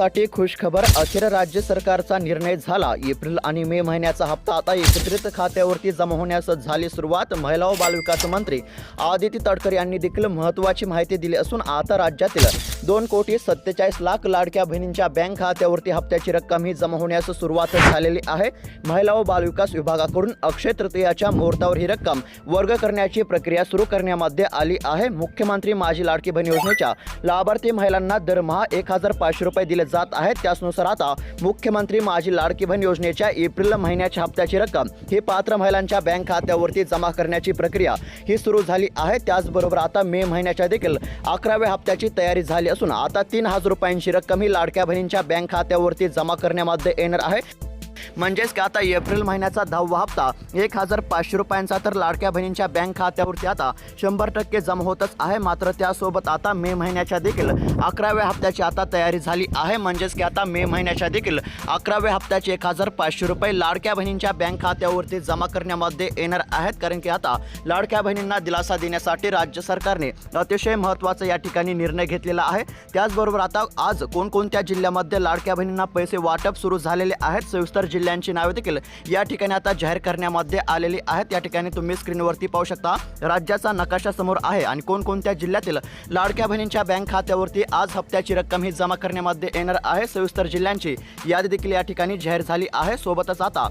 साठी खुशखबर. अखेर राज्य सरकारचा निर्णय झाला. एप्रिल आणि मे महिन्याचा हप्ता आता एकत्रित खात्यावरती जमा होण्यास झाली सुरुवात. महिला व बालविकास मंत्री आदिती तडकर यांनी देखील महत्त्वाची माहिती दिली असून आता राज्यातील दोन कोटी सत्तेचाळीस लाख लाडक्या बहिणींच्या बँक खात्यावरती हप्त्याची रक्कम ही जमा होण्यास सुरुवात झालेली आहे. महिला व बालविकास विभागाकडून अक्षय तृतीयाच्या मुहूर्तावर ही रक्कम वर्ग करण्याची प्रक्रिया सुरू करण्यामध्ये आली आहे. मुख्यमंत्री माझी लाडकी बहीण योजनेच्या लाभार्थी महिलांना दरमहा एक हजार पाचशे रुपये दिले जात आहेत. त्याचनुसार आता मुख्यमंत्री माझी लाडकी बहीण योजनेच्या एप्रिल महिन्याच्या हप्त्याची रक्कम ही पात्र महिलांच्या बँक खात्यावरती जमा करण्याची प्रक्रिया ही सुरू झाली आहे. त्याचबरोबर आता मे महिन्याच्या देखील अकराव्या हप्त्याची तयारी झाली असून आता तीन हजार रुपयांची रक्कम ही लाडक्या बहिणींच्या बँक खात्यावरती जमा करण्यामध्ये येणार आहे. म्हणजेच की आता एप्रिल महिन्याचा दहावा हप्ता एक हजार पाचशे रुपयांचा तर लाडक्या बहिणींच्या बँक खात्यावरती आता शंभर टक्के जमा होतच आहे. मात्र त्यासोबत आता मे महिन्याच्या देखील अकराव्या हप्त्याची आता तयारी झाली आहे. म्हणजेच की आता मे महिन्याच्या देखील अकराव्या हप्त्याचे एक हजार पाचशे रुपये लाडक्या बहिणींच्या बँक खात्यावरती जमा करण्यामध्ये येणार आहेत. कारण की आता लाडक्या बहिणींना दिलासा देण्यासाठी राज्य सरकारने अतिशय महत्त्वाचा या ठिकाणी निर्णय घेतलेला आहे. त्याचबरोबर आता आज कोणकोणत्या जिल्ह्यामध्ये लाडक्या बहिणींना पैसे वाटप सुरू झालेले आहेत सविस्तर जिल्ह्यांची नावे देखील या ठिकाणी आता जाहीर करण्यामध्ये आलेली आहेत. या ठिकाणी तुम्ही स्क्रीनवरती पाहू शकता राज्याचा नकाशा समोर आहे आणि कोणकोणत्या जिल्ह्यातील लाडक्या बहिणींच्या बँक खात्यावरती आज हप्त्याची रक्कम ही जमा करण्यामध्ये येणार आहे. सविस्तर जिल्ह्यांची यादी देखील या ठिकाणी जाहीर झाली आहे. सोबतच आता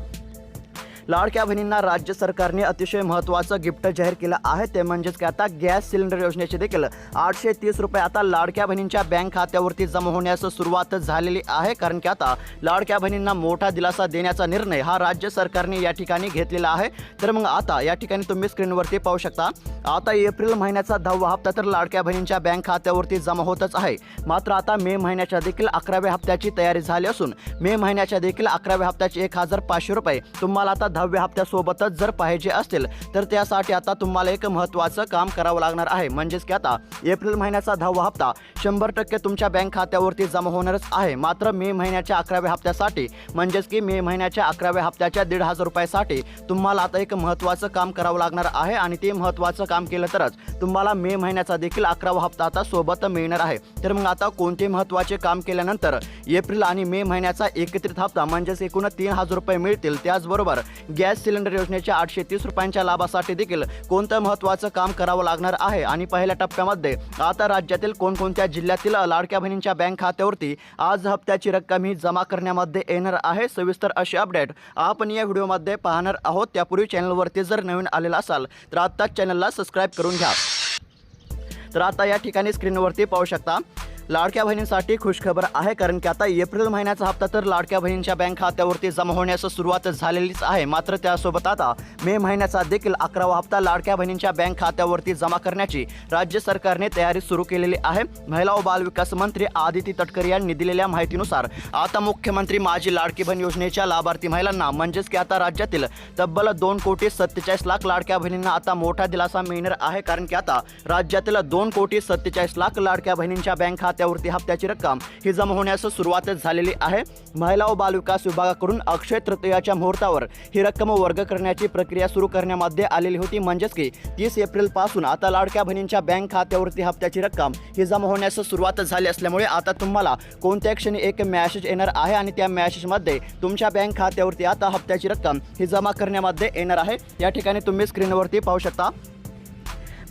लाडक्या बहिणींना राज्य सरकारने अतिशय महत्त्वाचं गिफ्ट जाहीर केलं आहे. ते म्हणजेच की आता गॅस सिलेंडर योजनेचे देखील आठशे तीस रुपये आता लाडक्या बहिणींच्या बँक खात्यावरती जमा होण्यास सुरुवात झालेली आहे. कारण की आता लाडक्या बहिणींना मोठा दिलासा देण्याचा निर्णय हा राज्य सरकारने या ठिकाणी घेतलेला आहे. तर मग आता या ठिकाणी तुम्ही स्क्रीनवरती पाहू शकता आता एप्रिल महिन्याचा दहावा हप्ता तर लाडक्या बहिणींच्या बँक खात्यावरती जमा होतच आहे. मात्र आता मे महिन्याच्या देखील अकराव्या हप्त्याची तयारी झाली असून मे महिन्याच्या देखील अकराव्या हप्त्याचे एक हजार पाचशे रुपये. तुम्हाला आता दहाव्या हप्त्यासोबतच जर पाहिजे असतील तर त्यासाठी आता तुम्हाला एक महत्त्वाचं काम करावं लागणार आहे. म्हणजेच की आता एप्रिल महिन्याचा दहावा हप्ता शंभर टक्के तुमच्या बँक खात्यावरती जमा होणारच आहे. मात्र मे महिन्याच्या अकराव्या हप्त्यासाठी म्हणजेच की मे महिन्याच्या अकराव्या हप्त्याच्या दीड हजार रुपयासाठी तुम्हाला आता एक महत्त्वाचं काम करावं लागणार आहे आणि ते महत्त्वाचं काम केलं तरच तुम्हाला मे महिन्याचा देखील अकरावा हप्ता आता सोबत मिळणार आहे. तर मग आता कोणते महत्त्वाचे काम केल्यानंतर एप्रिल आणि मे महिन्याचा एकत्रित हप्ता म्हणजेच एकूण तीन हजार रुपये मिळतील. त्याचबरोबर गॅस सिलेंडर योजनेच्या आठशे तीस रुपयांच्या लाभासाठी देखील कोणतं महत्त्वाचं काम करावं लागणार आहे? आणि पहिल्या टप्प्यामध्ये आता राज्यातील कोणकोणत्या जिल्ह्यातील लाडक्या बहिणींच्या बँक खात्यावरती आज हप्त्याची रक्कम ही जमा करण्यामध्ये येणार आहे? सविस्तर अशी अपडेट आपण या व्हिडिओमध्ये पाहणार आहोत. त्यापूर्वी चॅनलवरती जर नवीन आलेला असाल तर आत्ताच चॅनलला सबस्क्राईब करून घ्या. तर आता या ठिकाणी स्क्रीनवरती पाहू शकता लाडक्या बहिणींसाठी खुशखबर आहे कारण की आता एप्रिल महिन्याचा हप्ता तर लाडक्या बहिणींच्या बँक खात्यावरती जमा होण्यास सुरुवात झालेलीच आहे. मात्र त्यासोबत आता मे महिन्याचा देखील अकरावा हप्ता लाडक्या बहिणींच्या बँक खात्यावरती जमा करण्याची राज्य सरकारने तयारी सुरू केलेली आहे. महिला व बालविकास मंत्री आदिती तटकरे यांनी दिलेल्या माहितीनुसार आता मुख्यमंत्री माझी लाडकी बहीण योजनेच्या लाभार्थी महिलांना म्हणजेच की आता राज्यातील तब्बल दोन कोटी सत्तेचाळीस लाख लाडक्या बहिणींना आता मोठा दिलासा मिळणार आहे कारण की आता राज्यातील दोन कोटी सत्तेचाळीस लाख लाडक्या बहिणींच्या बँक खात्यावरती हप्त्याची रक्कम. ही जमा होण्यास सुरुवातच झालेली आहे. महिला व बालविकास विभागाकडून अक्षय तृतीयाच्या मुहूर्तावर ही रक्कम वर्ग करण्याची प्रक्रिया सुरू करण्यामध्ये आलेली होती. म्हणजेच की तीस एप्रिलपासून आता लाडक्या बहिणींच्या बँक खात्यावरती हप्त्याची रक्कम ही जमा होण्यास सुरुवात झाली असल्यामुळे आता तुम्हाला कोणत्या क्षणी एक मॅसेज येणार आहे आणि त्या मॅसेजमध्ये तुमच्या बँक खात्यावरती आता हप्त्याची रक्कम ही जमा करण्यामध्ये येणार आहे. या ठिकाणी तुम्ही स्क्रीनवरती पाहू शकता.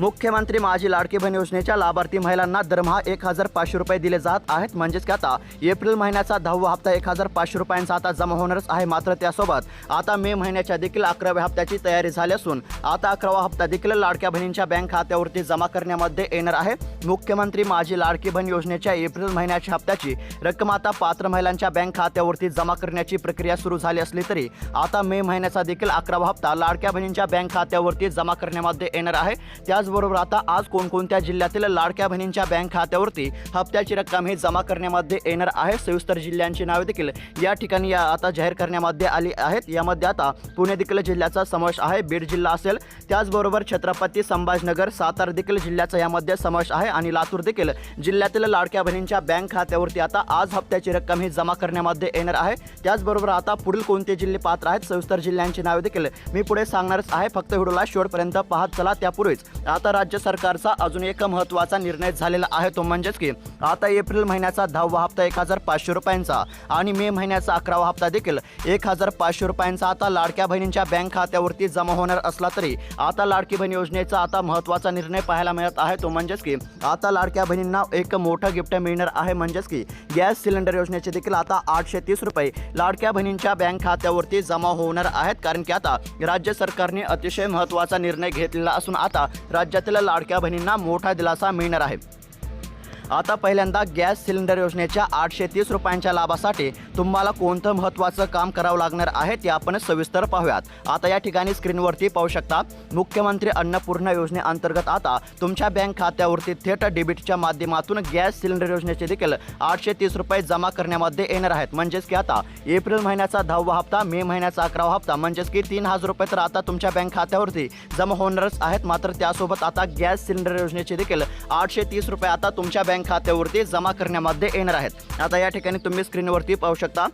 मुख्यमंत्री माझी लाडकी बहीण योजनेच्या लाभार्थी महिलांना दरमहा एक हजार पाचशे रुपये दिले जात आहेत. म्हणजेच की आता एप्रिल महिन्याचा दहावा हप्ता एक हजार पाचशे रुपयांचा आता जमा होणारच आहे मात्र त्यासोबत आता मे महिन्याच्या देखील अकराव्या हप्त्याची तयारी झाली असून आता अकरावा हप्ता देखील लाडक्या बहिणींच्या बँक खात्यावरती जमा करण्यामध्ये येणार आहे. मुख्यमंत्री माझी लाडकी बहीण योजनेच्या एप्रिल महिन्याच्या हप्त्याची रक्कम आता पात्र महिलांच्या बँक खात्यावरती जमा करण्याची प्रक्रिया सुरू झाली असली तरी आता मे महिन्याचा देखील अकरावा हप्ता लाडक्या बहिणींच्या बँक खात्यावरती जमा करण्यामध्ये येणार आहे. त्याच त्याचबरोबर आता आज कोणकोणत्या जिल्ह्यातील लाडक्या बहिणींच्या बँक खात्यावरती हप्त्याची रक्कम ही जमा करण्यामध्ये येणार आहे? सविस्तर जिल्ह्यांची नावे देखील या ठिकाणी या आता जाहीर करण्यामध्ये आली आहेत. यामध्ये आता पुणे देखील जिल्ह्याचा समावेश आहे. बीड जिल्हा असेल त्याचबरोबर छत्रपती संभाजीनगर सातारा देखील जिल्ह्याचा यामध्ये समावेश आहे. आणि लातूर देखील जिल्ह्यातील लाडक्या बहिणींच्या बँक खात्यावरती आता आज हप्त्याची रक्कम ही जमा करण्यामध्ये येणार आहे. त्याचबरोबर आता पुढील कोणते जिल्हे पात्र आहेत? सविस्तर जिल्ह्यांची नावे देखील मी पुढे सांगणारच आहे. फक्त व्हिडिओला शेवटपर्यंत पाहत चला. त्यापूर्वीच आता राज्य सरकारचा अजून एक महत्त्वाचा निर्णय झालेला आहे तो म्हणजेच की आता एप्रिल महिन्याचा दहावा हप्ता एक हजार पाचशे रुपयांचा आणि मे महिन्याचा अकरावा हप्ता देखील एक हजार पाचशे रुपयांचा आता लाडक्या बहिणींच्या बँक खात्यावरती जमा होणार असला तरी आता लाडकी बहीण योजनेचा आता महत्त्वाचा निर्णय पाहायला मिळत आहे तो म्हणजेच की आता लाडक्या बहिणींना एक मोठं गिफ्ट मिळणार आहे म्हणजेच की गॅस सिलेंडर योजनेचे देखील आता आठशे तीस रुपये लाडक्या बहिणींच्या बँक खात्यावरती जमा होणार आहेत कारण की आता राज्य सरकारने अतिशय महत्त्वाचा निर्णय घेतलेला असून आता राज्य राज्यातील लाडक्या बहिणींना मोठा दिलासा मिळणार आहे. आता पहिल्यांदा गॅस सिलेंडर योजनेच्या आठशे तीस रुपयांच्या लाभासाठी तुम्हाला कोणतं महत्त्वाचं काम करावं लागणार आहे ते आपण सविस्तर पाहूयात. आता या ठिकाणी स्क्रीनवरती पाहू शकता मुख्यमंत्री अन्नपूर्णा योजनेअंतर्गत आता तुमच्या बँक खात्यावरती थेट डेबिटच्या माध्यमातून गॅस सिलेंडर योजनेचे देखील आठशे तीस रुपये जमा करण्यामध्ये येणार आहेत. म्हणजेच की आता एप्रिल महिन्याचा दहावा हप्ता मे महिन्याचा अकरावा हप्ता म्हणजेच की तीन हजार रुपये तर आता तुमच्या बँक खात्यावरती जमा होणारच आहेत. मात्र त्यासोबत आता गॅस सिलेंडर योजनेचे देखील आठशे तीस रुपये आता तुमच्या बँक खात्यावरती जमा करण्यामध्ये येणार आहेत. आता या ठिकाणी तुम्ही स्क्रीनवरती पाहू शकता.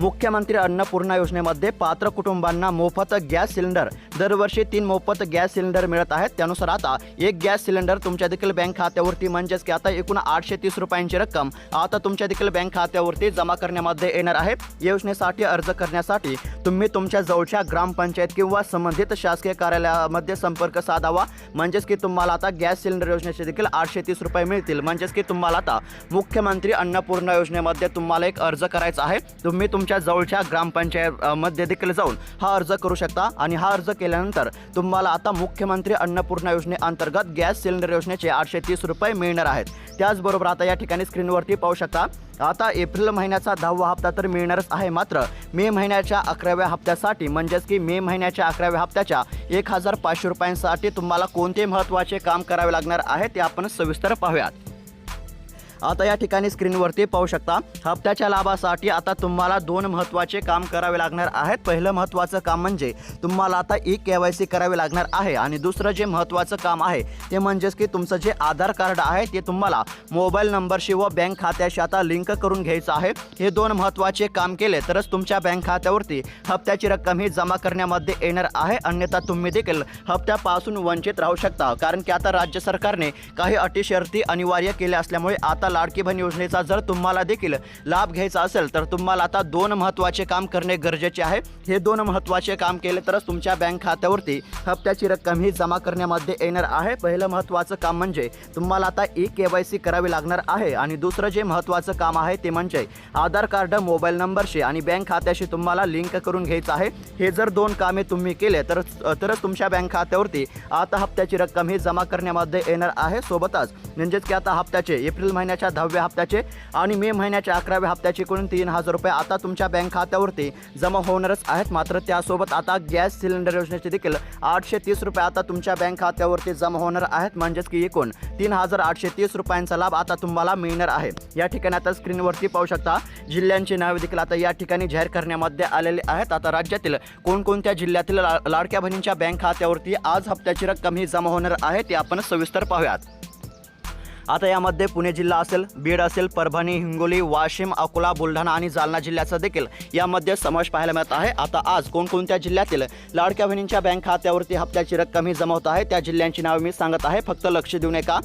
मुख्यमंत्री अन्नपूर्णा योजनेमध्ये पात्र कुटुंबांना मोफत गॅस सिलेंडर. दरवर्षी तीन मोफत गॅस सिलेंडर मिळत आहेत. त्यानुसार आता एक गॅस सिलेंडर तुमच्या देखील बँक खात्यावरती म्हणजेच की आता एकूण आठशे तीस रुपयांची रक्कम आता तुमच्या देखील बँक खात्यावरती जमा करण्यामध्ये येणार आहे. योजनेसाठी अर्ज करण्यासाठी तुम्ही तुमच्या जवळच्या ग्रामपंचायत किंवा संबंधित शासकीय कार्यालयामध्ये संपर्क साधावा. म्हणजेच की तुम्हाला आता गॅस सिलेंडर योजनेचे देखील आठशे तीस रुपये मिळतील. म्हणजेच की तुम्हाला आता मुख्यमंत्री अन्नपूर्णा योजनेमध्ये तुम्हाला एक अर्ज करायचा आहे. तुम्ही तुमच्या जवळच्या ग्रामपंचायत मध्ये देखील जाऊन हा अर्ज करू शकता. आणि हा अर्ज केल्यानंतर तुम्हाला आता मुख्यमंत्री अन्नपूर्णा योजनेअंतर्गत गॅस सिलेंडर योजनेचे आठशे तीस रुपये मिळणार आहेत. त्याचबरोबर आता या ठिकाणी स्क्रीनवरती पाहू शकता आता एप्रिल महिन्याचा दहावा हप्ता तर मिळणारच आहे मात्र मे महिन्याच्या अकराव्या हप्त्यासाठी म्हणजेच की मे महिन्याच्या अकराव्या हप्त्याच्या एक हजार पाचशे रुपयांसाठी तुम्हाला कोणते महत्त्वाचे काम करावे लागणार आहे ते आपण सविस्तर पाहूयात. आता या ठिकाणी स्क्रीनवरती पाहू शकता हप्त्याच्या लाभासाठी आता तुम्हाला दोन महत्त्वाचे काम करावे लागणार आहेत. पहिलं महत्त्वाचं काम म्हणजे तुम्हाला आता ई के वाय सी करावे लागणार आहे आणि दुसरं जे महत्त्वाचं काम आहे ते म्हणजेच की तुमचं जे आधार कार्ड आहे ते तुम्हाला मोबाईल नंबरशी व बँक खात्याशी आता लिंक करून घ्यायचं आहे. हे दोन महत्त्वाचे काम केले तरच तुमच्या बँक खात्यावरती हप्त्याची रक्कम ही जमा करण्यामध्ये येणार आहे. अन्यथा तुम्ही देखील हप्त्यापासून वंचित राहू शकता. कारण की आता राज्य सरकारने काही अटी शर्ती अनिवार्य केल्या असल्यामुळे आता लाडकी बहीण योजनेचा जर तुम्हाला देखील लाभ घ्यायचा असेल तर तुम्हाला आता दोन महत्त्वाचे काम करणे गरजेचे आहे. हे दोन महत्त्वाचे काम केले तरच तुमच्या बँक खात्यावरती हप्त्याची रक्कम ही जमा करण्यामध्ये येणार आहे. पहिलं महत्त्वाचं काम म्हणजे तुम्हाला आता ई के वाय सी करावी लागणार आहे आणि दुसरं जे महत्त्वाचं काम आहे ते म्हणजे आधार कार्ड मोबाईल नंबरशी आणि बँक खात्याशी तुम्हाला लिंक करून घ्यायचं आहे. हे जर दोन कामे तुम्ही केले तर तरच तुमच्या बँक खात्यावरती आता हप्त्याची रक्कम ही जमा करण्यामध्ये येणार आहे. सोबतच म्हणजेच की आता हप्त्याचे एप्रिल महिन्याचे महिन्याच्या दहाव्या हप्त्याचे आणि मे महिन्याच्या अकराव्या हप्त्याचे एकूण तीन हजार रुपये आता तुमच्या बँक खात्यावरती जमा होणारच आहेत. मात्र त्यासोबत आता गॅस सिलेंडर योजनेचे देखील आठशे तीस रुपये आता तुमच्या बँक खात्यावरती जमा होणार आहेत. म्हणजेच की एकूण तीन हजार आठशे तीस रुपयांचा लाभ आता तुम्हाला मिळणार आहे. या ठिकाणी आता स्क्रीनवरती पाहू शकता जिल्ह्यांची नावे देखील आता या ठिकाणी जाहीर करण्यामध्ये आलेले आहेत. आता राज्यातील कोणकोणत्या जिल्ह्यातील ला लाडक्या बहिणींच्या बँक खात्यावरती आज हप्त्याची रक्कम ही जमा होणार आहे ते आपण सविस्तर पाहूयात. आता यामध्ये पुणे जिल्हा असेल बीड असेल परभणी हिंगोली वाशिम अकोला बुलढाणा आणि जालना जिल्ह्याचा देखील यामध्ये समावेश पाहायला मिळत आहे. आता आज कोणकोणत्या जिल्ह्यातील लाडक्या बहिणींच्या बँक खात्यावरती हप्त्याची रक्कम ही जमा होत आहे त्या जिल्ह्यांची नावे मी सांगत आहे. फक्त लक्ष देऊ नका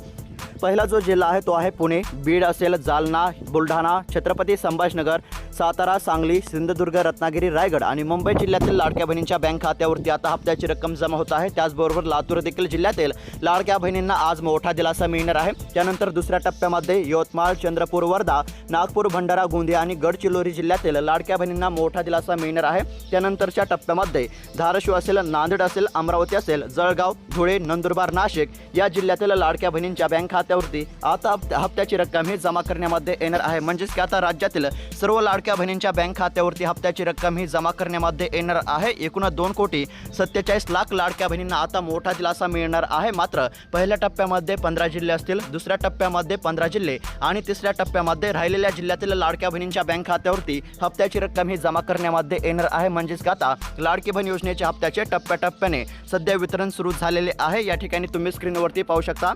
पहिला जो जिल्हा आहे तो आहे पुणे. बीड असेल जालना बुलढाणा छत्रपती संभाजीनगर सातारा सांगली सिंधुदुर्ग रत्नागिरी रायगड आणि मुंबई जिल्ह्यातील लाडक्या बहिणींच्या बँक खात्यावरती आता हप्त्याची रक्कम जमा होत आहे. त्याचबरोबर लातूर देखील जिल्ह्यातील लाडक्या बहिणींना आज मोठा दिलासा मिळणार आहे. त्यानंतर दुसऱ्या टप्प्यामध्ये यवतमाळ चंद्रपूर वर्धा नागपूर भंडारा गोंदिया आणि गडचिरोली जिल्ह्यातील लाडक्या बहिणींना मोठा दिलासा मिळणार आहे. त्यानंतरच्या टप्प्यामध्ये धाराशिव असेल नांदेड असेल अमरावती असेल जळगाव धुळे नंदुरबार नाशिक या जिल्ह्यातील लाडक्या बहिणींच्या बँक खात्यावरती आता हप्त्याची रक्कम ही जमा करण्यामध्ये येणार आहे. म्हणजेच की आता राज्यातील सर्व लाडक्या लाडक्या बहिणींच्या बँक खात्यावरती हप्त्याची रक्कम ही जमा करण्यामध्ये येणार आहे. एकूण दोन कोटी सत्तेचाळीस लाख लाडक्या बहिणींना आता मोठा दिलासा मिळणार आहे. मात्र पहिल्या टप्प्यामध्ये पंधरा जिल्हे असतील दुसऱ्या टप्प्यामध्ये पंधरा जिल्हे आणि तिसऱ्या टप्प्यामध्ये राहिलेल्या जिल्ह्यातील लाडक्या बहिणींच्या बँक खात्यावरती हप्त्याची रक्कम ही जमा करण्यामध्ये येणार आहे. म्हणजेच आता लाडकी बहीण योजनेच्या हप्त्याचे टप्प्याटप्प्याने सध्या वितरण सुरू झालेले आहे. या ठिकाणी तुम्ही स्क्रीनवरती पाहू शकता.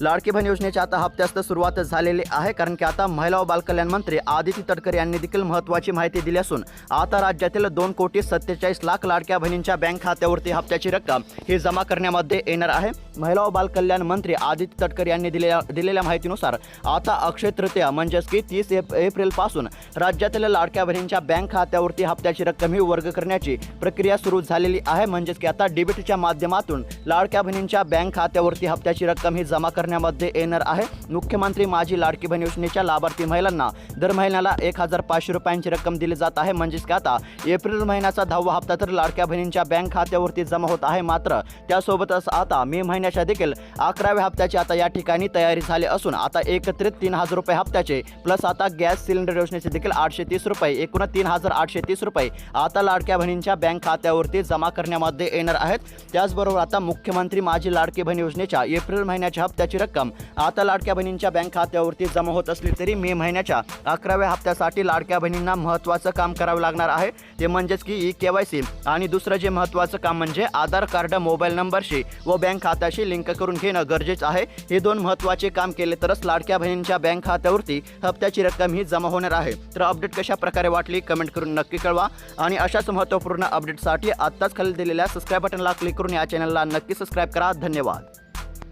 लाडकी बहीण योजनेच्या आता हप्त्यास सुरुवात झालेली आहे कारण की आता महिला व बालकल्याण मंत्री आदिती तटकरे यांनी देखील महत्त्वाची माहिती दिली असून आता राज्यातील दोन कोटी सत्तेचाळीस लाख लाडक्या बहिणींच्या बँक खात्यावरती हप्त्याची रक्कम ही जमा करण्यामध्ये येणार आहे. महिला व बालकल्याण मंत्री आदिती तटकरे यांनी दिलेल्या दिलेल्या माहितीनुसार आता अक्षय तृतीया म्हणजेच की तीस एप एप्रिलपासून राज्यातील लाडक्या बहिणींच्या बँक खात्यावरती हप्त्याची रक्कम ही वर्ग करण्याची प्रक्रिया सुरू झालेली आहे. म्हणजेच की आता डेबिटच्या माध्यमातून लाडक्या बहिणींच्या बँक खात्यावरती हप्त्याची रक्कम ही जमा कर करण्यामध्ये येणार आहे. मुख्यमंत्री माझी लाडकी बहीण योजनेच्या लाभार्थी महिलांना दर महिन्याला एक हजार पाचशे रुपयांची रक्कम दिली जात आहे. म्हणजेच की आता एप्रिल महिन्याचा दहावा हप्ता तर लाडक्या बहिणींच्या बँक खात्यावरती जमा होत आहे मात्र त्यासोबतच आता मे महिन्याच्या देखील अकराव्या हप्त्याची आता या ठिकाणी तयारी झाली असून आता एकत्रित तीन हजार रुपये हप्त्याचे प्लस आता गॅस सिलेंडर योजनेचे देखील आठशे तीस रुपये एकूण तीन हजार आठशे तीस रुपये आता लाडक्या बहिणींच्या बँक खात्यावरती जमा करण्यामध्ये येणार आहेत. त्याचबरोबर आता मुख्यमंत्री माझी लाडकी बहीण योजनेच्या एप्रिल महिन्याच्या हप्त्याचे हप्त्याची रक्कम. आता लाडक्या बहिणींच्या बँक खात्यावरती जमा होत असली तरी मे महिन्याच्या अकराव्या हप्त्यासाठी लाडक्या बहिणींना महत्त्वाचं काम करावं लागणार आहे. ते म्हणजेच की ई के वाय सी. आणि दुसरं जे महत्त्वाचं काम म्हणजे आधार कार्ड मोबाईल नंबरशी व बँक खात्याशी लिंक करून घेणं गरजेचं आहे. हे दोन महत्त्वाचे काम केले तरच लाडक्या बहिणींच्या बँक खात्यावरती हप्त्याची रक्कम ही जमा होणार आहे. तर अपडेट कशा प्रकारे वाटली कमेंट करून नक्की कळवा. आणि अशाच महत्त्वपूर्ण अपडेटसाठी आत्ताच खाली दिलेल्या सबस्क्राईब बटनला क्लिक करून या चॅनलला नक्की सबस्क्राईब करा. धन्यवाद.